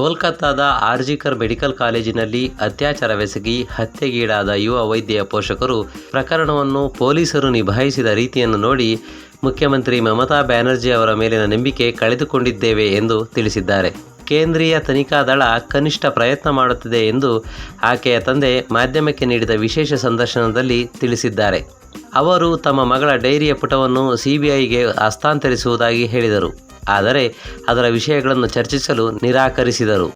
ಕೋಲ್ಕತ್ತಾದ RG Kar medical ಕಾಲೇಜಿನಲ್ಲಿ ಅತ್ಯಾಚಾರವೆಸಗಿ ಹತ್ಯೆಗೀಡಾದ ಯುವ ವೈದ್ಯೆಯ ಪೋಷಕರು ಪ್ರಕರಣವನ್ನು ಪೊಲೀಸರು ನಿಭಾಯಿಸಿದ ರೀತಿಯನ್ನು ನೋಡಿ ಮುಖ್ಯಮಂತ್ರಿ ಮಮತಾ ಬ್ಯಾನರ್ಜಿ ಅವರ ಮೇಲಿನ ನಂಬಿಕೆ ಕಳೆದುಕೊಂಡಿದ್ದೇವೆ ಎಂದು ತಿಳಿಸಿದ್ದಾರೆ. ಕೇಂದ್ರೀಯ ತನಿಖಾ ದಳ ಕನಿಷ್ಠ ಪ್ರಯತ್ನ ಮಾಡುತ್ತಿದೆ ಎಂದು ಆಕೆಯ ತಂದೆ ಮಾಧ್ಯಮಕ್ಕೆ ನೀಡಿದ ವಿಶೇಷ ಸಂದರ್ಶನದಲ್ಲಿ ತಿಳಿಸಿದ್ದಾರೆ. ಅವರು ತಮ್ಮ ಮಗಳ ಡೈರಿಯ ಪುಟವನ್ನು ಸಿಬಿಐಗೆ ಹಸ್ತಾಂತರಿಸುವುದಾಗಿ ಹೇಳಿದರು. ಆದರೆ ಅದರ ವಿಷಯಗಳನ್ನು ಚರ್ಚಿಸಲು ನಿರಾಕರಿಸಿದರು.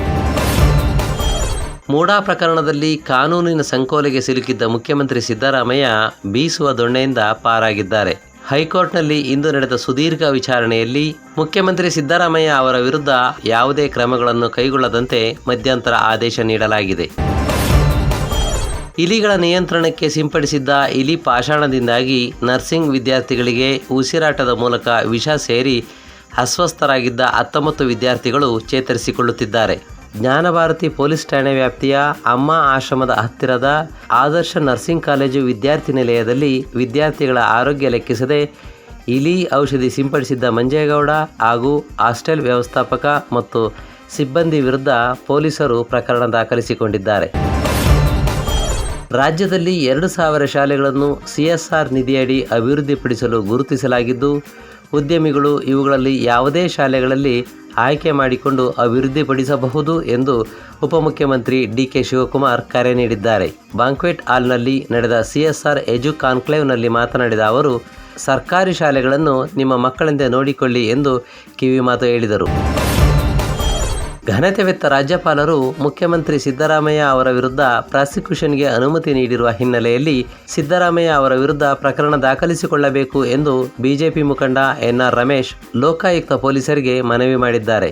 ಮೂಡಾ ಪ್ರಕರಣದಲ್ಲಿ ಕಾನೂನಿನ ಸಂಕೋಲೆಗೆ ಸಿಲುಕಿದ್ದ ಮುಖ್ಯಮಂತ್ರಿ ಸಿದ್ದರಾಮಯ್ಯ ಬೀಸುವ ದೊಣ್ಣೆಯಿಂದ ಪಾರಾಗಿದ್ದಾರೆ. ಹೈಕೋರ್ಟ್ನಲ್ಲಿ ಇಂದು ನಡೆದ ಸುದೀರ್ಘ ವಿಚಾರಣೆಯಲ್ಲಿ ಮುಖ್ಯಮಂತ್ರಿ ಸಿದ್ದರಾಮಯ್ಯ ಅವರ ವಿರುದ್ಧ ಯಾವುದೇ ಕ್ರಮಗಳನ್ನು ಕೈಗೊಳ್ಳದಂತೆ ಮಧ್ಯಂತರ ಆದೇಶ ನೀಡಲಾಗಿದೆ. ಇಲಿಗಳ ನಿಯಂತ್ರಣಕ್ಕೆ ಸಿಂಪಡಿಸಿದ್ದ ಇಲಿ ಪಾಷಾಣದಿಂದಾಗಿ ನರ್ಸಿಂಗ್ ವಿದ್ಯಾರ್ಥಿಗಳಿಗೆ ಉಸಿರಾಟದ ಮೂಲಕ ವಿಷ ಸೇರಿ ಅಸ್ವಸ್ಥರಾಗಿದ್ದ ಹತ್ತೊಂಬತ್ತು ವಿದ್ಯಾರ್ಥಿಗಳು ಚೇತರಿಸಿಕೊಳ್ಳುತ್ತಿದ್ದಾರೆ. ಜ್ಞಾನಭಾರತಿ ಪೊಲೀಸ್ ಠಾಣೆ ವ್ಯಾಪ್ತಿಯ ಅಮ್ಮ ಆಶ್ರಮದ ಹತ್ತಿರದ ಆದರ್ಶ ನರ್ಸಿಂಗ್ ಕಾಲೇಜು ವಿದ್ಯಾರ್ಥಿ ನಿಲಯದಲ್ಲಿ ವಿದ್ಯಾರ್ಥಿಗಳ ಆರೋಗ್ಯ ಲೆಕ್ಕಿಸದೆ ಇಲಿ ಔಷಧಿ ಸಿಂಪಡಿಸಿದ್ದ ಮಂಜೇಗೌಡ ಹಾಗೂ ಹಾಸ್ಟೆಲ್ ವ್ಯವಸ್ಥಾಪಕ ಮತ್ತು ಸಿಬ್ಬಂದಿ ವಿರುದ್ಧ ಪೊಲೀಸರು ಪ್ರಕರಣ ದಾಖಲಿಸಿಕೊಂಡಿದ್ದಾರೆ. ರಾಜ್ಯದಲ್ಲಿ ಎರಡು ಸಾವಿರ ಶಾಲೆಗಳನ್ನು ಸಿಎಸ್ಆರ್ ನಿಧಿಯಡಿ ಅಭಿವೃದ್ಧಿಪಡಿಸಲು ಗುರುತಿಸಲಾಗಿದ್ದು, ಉದ್ಯಮಿಗಳು ಇವುಗಳಲ್ಲಿ ಯಾವುದೇ ಶಾಲೆಗಳಲ್ಲಿ ಆಯ್ಕೆ ಮಾಡಿಕೊಂಡು ಅಭಿವೃದ್ಧಿಪಡಿಸಬಹುದು ಎಂದು ಉಪಮುಖ್ಯಮಂತ್ರಿ ಡಿ ಕೆ ಶಿವಕುಮಾರ್ ಕರೆ ನೀಡಿದ್ದಾರೆ. ಬಾಂಕ್ವೆಟ್ ಹಾಲ್ನಲ್ಲಿ ನಡೆದ ಸಿಎಸ್ಆರ್ ಎಜು ಕಾನ್ಕ್ಲೇವ್ನಲ್ಲಿ ಮಾತನಾಡಿದ ಅವರು, ಸರ್ಕಾರಿ ಶಾಲೆಗಳನ್ನು ನಿಮ್ಮ ಮಕ್ಕಳಿಂದ ನೋಡಿಕೊಳ್ಳಿ ಎಂದು ಕಿವಿಮಾತು ಹೇಳಿದರು. ಘನತೆವೆತ್ತ ರಾಜ್ಯಪಾಲರು ಮುಖ್ಯಮಂತ್ರಿ ಸಿದ್ದರಾಮಯ್ಯ ಅವರ ವಿರುದ್ಧ ಪ್ರಾಸಿಕ್ಯೂಷನ್ಗೆ ಅನುಮತಿ ನೀಡಿರುವ ಹಿನ್ನೆಲೆಯಲ್ಲಿ ಸಿದ್ದರಾಮಯ್ಯ ಅವರ ವಿರುದ್ಧ ಪ್ರಕರಣ ದಾಖಲಿಸಿಕೊಳ್ಳಬೇಕು ಎಂದು ಬಿಜೆಪಿ ಮುಖಂಡ ಎನ್ಆರ್ ರಮೇಶ್, ಲೋಕಾಯುಕ್ತ ಪೊಲೀಸರಿಗೆ ಮನವಿ ಮಾಡಿದ್ದಾರೆ.